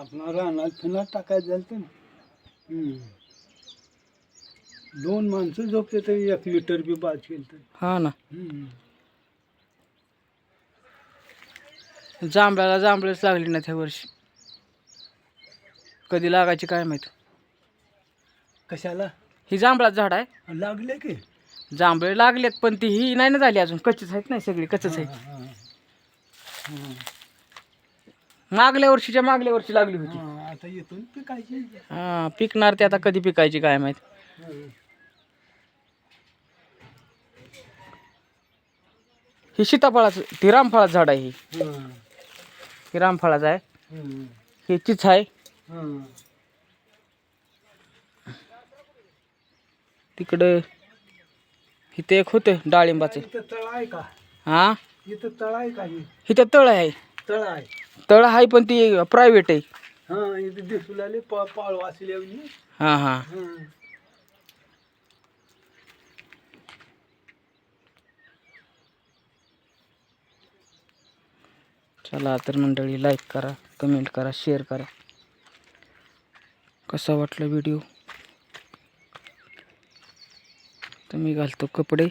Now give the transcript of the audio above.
आपला रानात फिनात टाकायचं झालं तर ना. दोन माणसं झोपते तरी एक लिटर बी बाद केलं तर. हा ना. हम्म. जांभळाला जांभळच लागली ना त्या वर्षी. कधी लागायची काय माहीत. कशाला? ही जांभळाचं झाड आहे. लागले की. जांभळे लागलेत पण ती ही नाही ना झाली अजून. कच्चीच आहेत नाही सगळी कच्चच आहेत. हा, हा. मागल्या वर्षीच्या मागल्या वर्षी लागली होती. हा, आता येथून पिकायची. हा पिकणार ते आता कधी पिकायची काय माहीत. ही सीताफळाचं ती रामफळाचं झाड आहे ही. हा. रामफळाचं आहे. हे चिच आहे. हा. तिकडं इथे एक होतं डाळिंबाचं. इथं तळ आहे का? हा? इथं तळ आहे का हे? इथं तळ आहे. तळ आहे. तळ आहे पण ती प्रायव्हेट आहे. हा इथं दिसू लागले पा पाळ वाचले हा हा. चला तर मंडळी लाईक करा कमेंट करा शेअर करा. कसा वाटला व्हिडिओ तर मी घालतो कपडे.